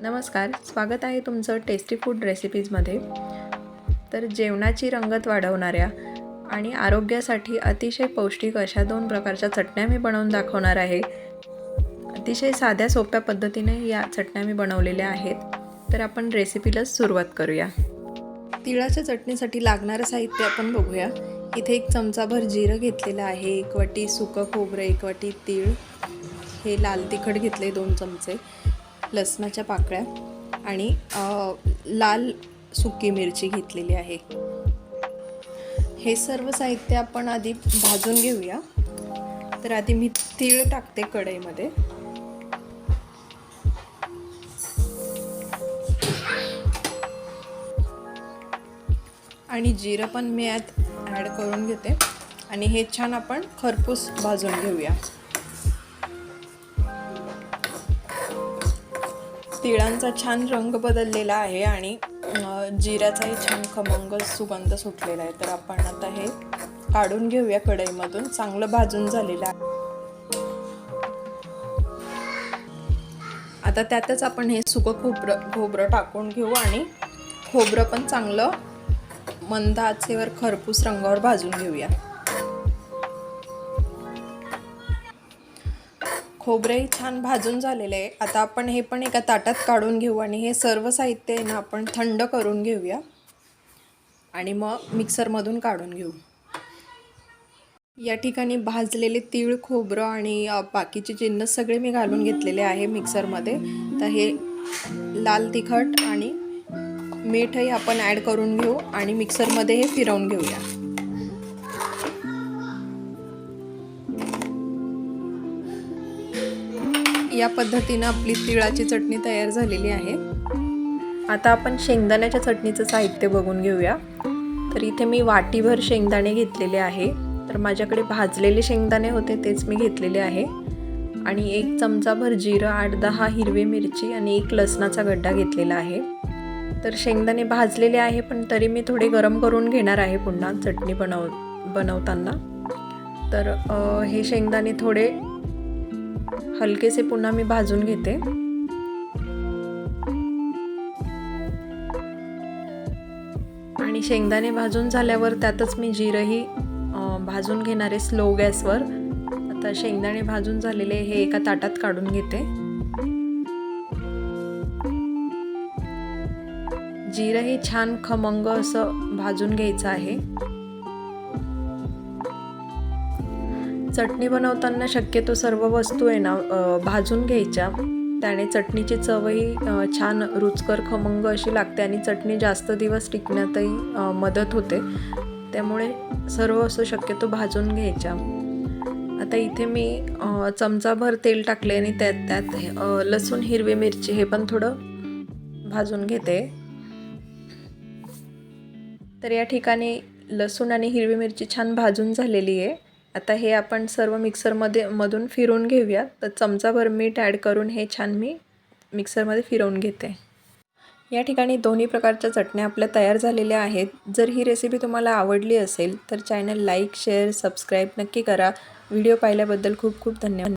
नमस्कार स्वागत आहे तुमचं टेस्टी फूड रेसिपीजमध्ये तर जेवणाची रंगत वाढवणाऱ्या आणि आरोग्यासाठी अतिशय पौष्टिक अशा दोन प्रकारच्या चटण्या मी बनवून दाखवणार आहे. अतिशय साध्या सोप्या पद्धतीने या चटण्या मी बनवलेल्या आहेत. तर आपण रेसिपीलाच सुरुवात करूया. तिळाच्या चटणीसाठी लागणारं साहित्य आपण बघूया. इथे एक चमचाभर जिरं घेतलेलं आहे एक वाटी सुकं खोबरं एक वाटी तीळ. हे लाल तिखट घेतले दोन चमचे. लसणाच्या पाकळ्या आणि लाल सुकी मिरची घेतलेली आहे. हे सर्व साहित्य आपण आधी भाजून घेऊया. तर आधी मी तीळ टाकते कढईमध्ये. आणि जिरं पण मी यात ॲड करून घेते. आणि हे छान आपण खरपूस भाजून घेऊया. तिळांचा छान रंग बदललेला आहे आणि जिऱ्याचाही छान खमंग सुगंध सुटलेला आहे. तर आपण आता हे काढून घेऊया कढईमधून. चांगलं भाजून झालेलं आहे. आता त्यातच आपण हे सुकं खोबरं खोबरं टाकून घेऊ आणि खोबरं पण चांगलं मंद आचेवर खरपूस रंगावर भाजून घेऊया. खोबरेही छान भाजून झालेले आहे. आता आपण हे पण एका ताटात काढून घेऊ आणि हे सर्व साहित्य आहे ना आपण थंड करून घेऊया. आणि मग मिक्सरमधून काढून घेऊ. या ठिकाणी भाजलेले तीळ खोबरं आणि बाकीचे जिन्नस सगळे मी घालून घेतलेले आहे मिक्सरमध्ये. तर हे लाल तिखट आणि मीठही आपण ॲड करून घेऊ आणि मिक्सरमध्ये हे फिरवून घेऊया. या पद्धतीनं आपली तिळाची चटणी तयार झालेली आहे. आता आपण शेंगदाण्याच्या चटणीचं साहित्य बघून घेऊया. तर इथे मी वाटीभर शेंगदाणे घेतलेले आहे. तर माझ्याकडे भाजलेले शेंगदाणे होते तेच मी घेतलेले आहे. आणि एक चमचाभर जिरं आठ दहा हिरवी मिरची आणि एक लसणाचा गड्डा घेतलेला आहे. तर शेंगदाणे भाजलेले आहे पण तरी मी थोडे गरम करून घेणार आहे पुन्हा चटणी बनव बनवताना. तर हे शेंगदाणे थोडे हलकेसे पुन्हा मी भाजून घेते. आणि शेंगदाणे भाजून झाल्यावर त्यातच मी जिरंही भाजून घेणार आहे स्लो गॅसवर. आता शेंगदाणे भाजून झालेले हे एका ताटात काढून घेते. जिरंही छान खमंग असं भाजून घ्यायचं आहे. चटणी बनवताना शक्यतो सर्व वस्तू आहे ना भाजून घ्यायच्या. त्याने चटणीची चवही छान रुचकर खमंग अशी लागते आणि चटणी जास्त दिवस टिकण्यातही मदत होते. त्यामुळे सर्व वस्तू शक्यतो भाजून घ्यायच्या. आता इथे मी चमचाभर तेल टाकले आणि त्यात त्यात लसूण हिरवी मिरची हे पण थोडं भाजून घेते. तर या ठिकाणी लसूण आणि हिरवी मिरची छान भाजून झालेली आहे. आता हे आपण सर्व मिक्सरमध्ये मधून फिरून घेऊया. तर चमचाभर मीठ ॲड करून हे छान मी मिक्सरमध्ये फिरवून घेते. या ठिकाणी दोन्ही प्रकारच्या चटण्या आपल्या तयार झालेल्या आहेत. जर ही रेसिपी तुम्हाला आवडली असेल तर चॅनल लाईक शेअर सबस्क्राईब नक्की करा. व्हिडिओ पाहिल्याबद्दल खूप खूप धन्यवाद.